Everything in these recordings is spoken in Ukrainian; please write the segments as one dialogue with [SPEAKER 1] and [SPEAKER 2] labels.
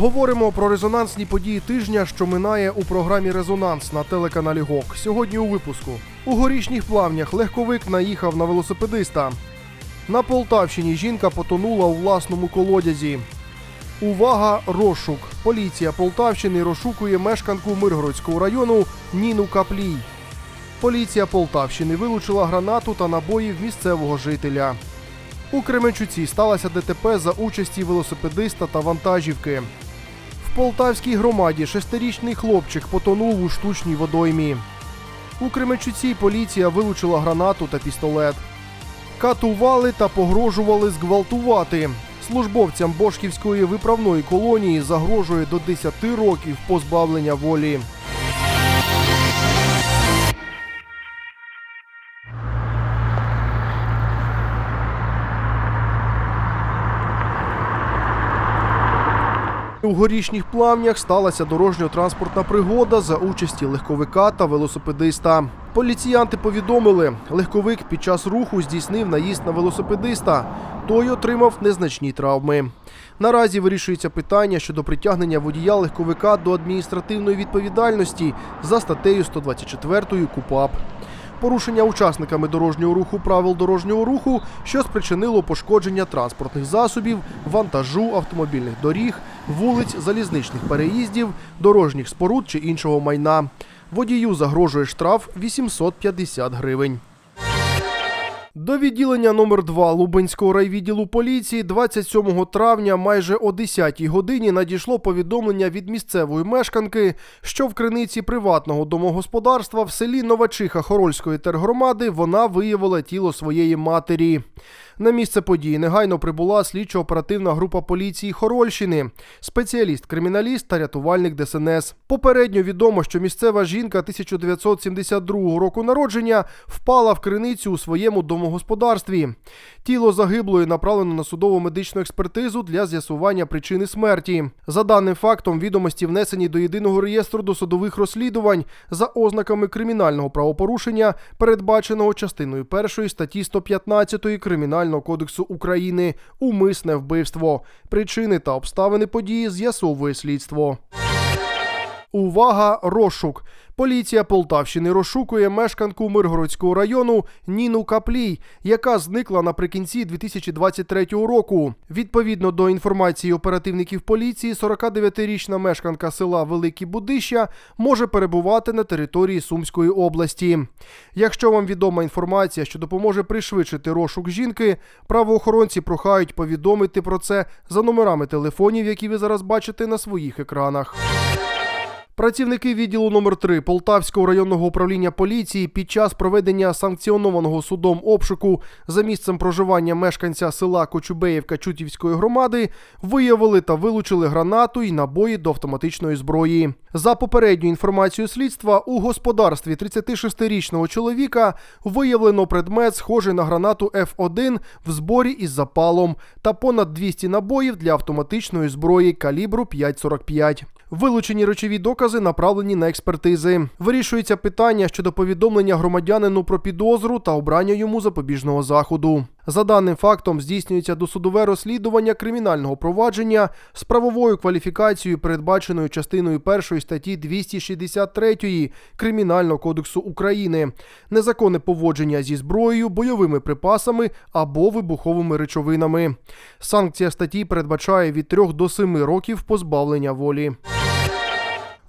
[SPEAKER 1] Говоримо про резонансні події тижня, що минає у програмі Резонанс на телеканалі ГОК. Сьогодні у випуску. У горішніх плавнях легковик наїхав на велосипедиста. На Полтавщині жінка потонула у власному колодязі. Увага! Розшук. Поліція Полтавщини розшукує мешканку Миргородського району Ніну Каплій. Поліція Полтавщини вилучила гранату та набоїв місцевого жителя. У Кременчуці сталося ДТП за участі велосипедиста та вантажівки. Полтавській громаді шестирічний хлопчик потонув у штучній водоймі. У Кременчуці поліція вилучила гранату та пістолет. Катували та погрожували зґвалтувати. Службовцям Бошківської виправної колонії загрожує до 10 років позбавлення волі. У горішніх плавнях сталася дорожньо-транспортна пригода за участі легковика та велосипедиста. Поліціянти повідомили, легковик під час руху здійснив наїзд на велосипедиста. Той отримав незначні травми. Наразі вирішується питання щодо притягнення водія легковика до адміністративної відповідальності за статтею 124 КУПАП. Порушення учасниками дорожнього руху правил дорожнього руху, що спричинило пошкодження транспортних засобів, вантажу, автомобільних доріг, вулиць, залізничних переїздів, дорожніх споруд чи іншого майна. Водію загрожує штраф 850 гривень. До відділення номер 2 Лубенського райвідділу поліції 27 травня майже о 10 годині надійшло повідомлення від місцевої мешканки, що в криниці приватного домогосподарства в селі Новачиха Хорольської тергромади вона виявила тіло своєї матері. На місце події негайно прибула слідчо-оперативна група поліції Хорольщини, спеціаліст-криміналіст та рятувальник ДСНС. Попередньо відомо, що місцева жінка 1972 року народження впала в криницю у своєму домогосподарстві. Тіло загиблої направлено на судово медичну експертизу для з'ясування причини смерті. За даним фактом, відомості внесені до єдиного реєстру досудових розслідувань за ознаками кримінального правопорушення, передбаченого частиною 1 статті 115 Кримінального кодексу України умисне вбивство. Причини та обставини події з'ясовує слідство. Увага! Розшук. Поліція Полтавщини розшукує мешканку Миргородського району Ніну Каплій, яка зникла наприкінці 2023 року. Відповідно до інформації оперативників поліції, 49-річна мешканка села Великі Будища може перебувати на території Сумської області. Якщо вам відома інформація, що допоможе пришвидшити розшук жінки, правоохоронці прохають повідомити про це за номерами телефонів, які ви зараз бачите на своїх екранах. Працівники відділу номер 3 Полтавського районного управління поліції під час проведення санкціонованого судом обшуку за місцем проживання мешканця села Кочубеївка Чутівської громади виявили та вилучили гранату і набої до автоматичної зброї. За попередньою інформацією слідства, у господарстві 36-річного чоловіка виявлено предмет, схожий на гранату F1 в зборі із запалом та понад 200 набоїв для автоматичної зброї калібру 5,45. Вилучені речові докази направлені на експертизи. Вирішується питання щодо повідомлення громадянину про підозру та обрання йому запобіжного заходу. За даним фактом здійснюється досудове розслідування кримінального провадження з правовою кваліфікацією, передбаченою частиною 1 статті 263 Кримінального кодексу України, незаконне поводження зі зброєю, бойовими припасами або вибуховими речовинами. Санкція статті передбачає від 3 до 7 років позбавлення волі.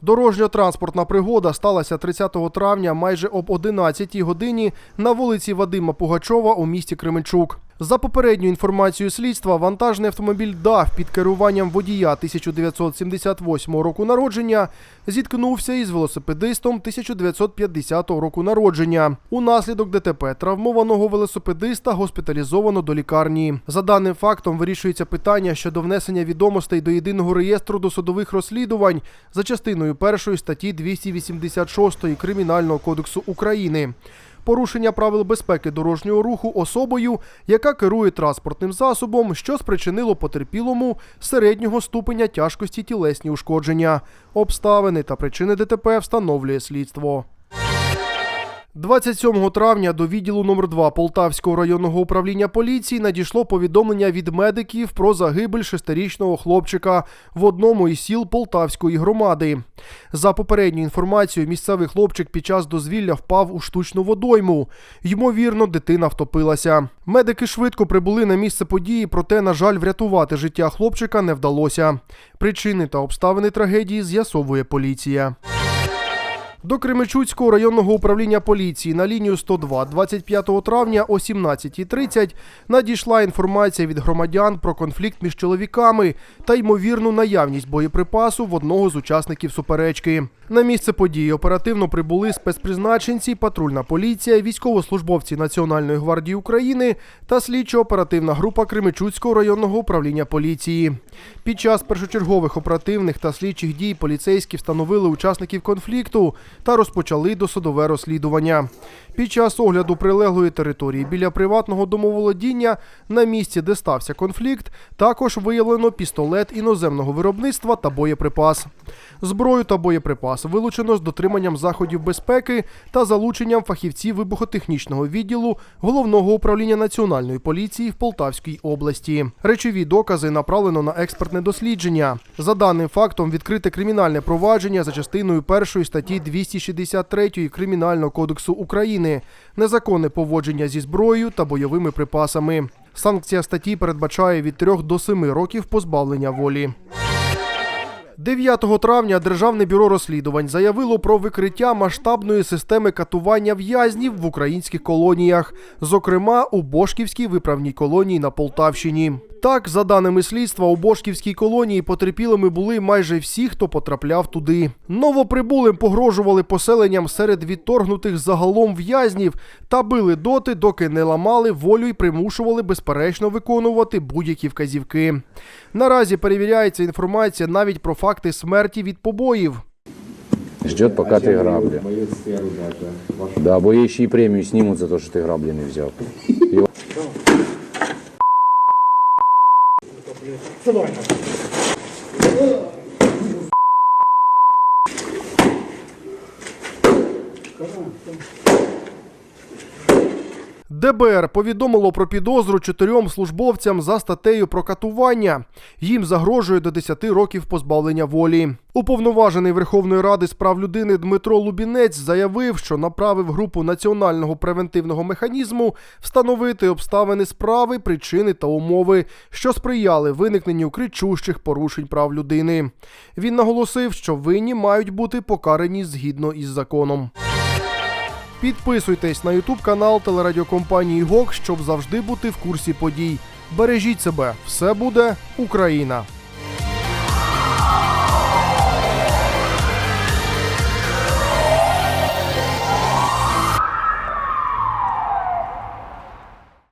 [SPEAKER 1] Дорожньо-транспортна пригода сталася 30 травня майже об 11 годині на вулиці Вадима Пугачова у місті Кременчук. За попередньою інформацією слідства, вантажний автомобіль ДАФ під керуванням водія 1978 року народження зіткнувся із велосипедистом 1950 року народження. Унаслідок ДТП травмованого велосипедиста госпіталізовано до лікарні. За даним фактом вирішується питання щодо внесення відомостей до єдиного реєстру досудових розслідувань за частиною 1 статті 286 Кримінального кодексу України порушення правил безпеки дорожнього руху особою, яка керує транспортним засобом, що спричинило потерпілому середнього ступеня тяжкості тілесні ушкодження. Обставини та причини ДТП встановлює слідство. 27 травня до відділу номер 2 Полтавського районного управління поліції надійшло повідомлення від медиків про загибель шестирічного хлопчика в одному із сіл Полтавської громади. За попередньою інформацією, місцевий хлопчик під час дозвілля впав у штучну водойму. Ймовірно, дитина втопилася. Медики швидко прибули на місце події, проте, на жаль, врятувати життя хлопчика не вдалося. Причини та обставини трагедії з'ясовує поліція. До Кременчуцького районного управління поліції на лінію 102 25 травня о 17.30 надійшла інформація від громадян про конфлікт між чоловіками та ймовірну наявність боєприпасу в одного з учасників суперечки. На місце події оперативно прибули спецпризначенці, патрульна поліція, військовослужбовці Національної гвардії України та слідчо-оперативна група Кременчуцького районного управління поліції. Під час першочергових оперативних та слідчих дій поліцейські встановили учасників конфлікту та розпочали досудове розслідування. Під час огляду прилеглої території біля приватного домоволодіння на місці, де стався конфлікт, також виявлено пістолет іноземного виробництва та боєприпас. Зброю та боєприпас вилучено з дотриманням заходів безпеки та залученням фахівців вибухотехнічного відділу головного управління національної поліції в Полтавській області. Речові докази направлено на експертне дослідження. За даним фактом відкрите кримінальне провадження за частиною першої статті 263 Кримінального кодексу України незаконне поводження зі зброєю та бойовими припасами. Санкція статті передбачає від 3 до 7 років позбавлення волі. 9 травня Державне бюро розслідувань заявило про викриття масштабної системи катування в'язнів в українських колоніях, зокрема у Бошківській виправній колонії на Полтавщині. Так, за даними слідства, у Бошківській колонії потерпілими були майже всі, хто потрапляв туди. Новоприбулим погрожували поселенням серед відторгнутих загалом в'язнів та били доти, доки не ламали волю і примушували безперечно виконувати будь-які вказівки. Наразі перевіряється інформація навіть про факти смерті від побоїв.
[SPEAKER 2] Ждет, пока ты грабли. Да, бо ей еще и премию снимут за то, что ты грабли не взял. И
[SPEAKER 1] ДБР повідомило про підозру чотирьом службовцям за статтею про катування. Їм загрожує до 10 років позбавлення волі. Уповноважений Верховної Ради з прав людини Дмитро Лубінець заявив, що направив групу національного превентивного механізму встановити обставини справи, причини та умови, що сприяли виникненню кричущих порушень прав людини. Він наголосив, що винні мають бути покарані згідно із законом. Підписуйтесь на Ютуб канал телерадіокомпанії ГОК, щоб завжди бути в курсі подій. Бережіть себе, все буде Україна!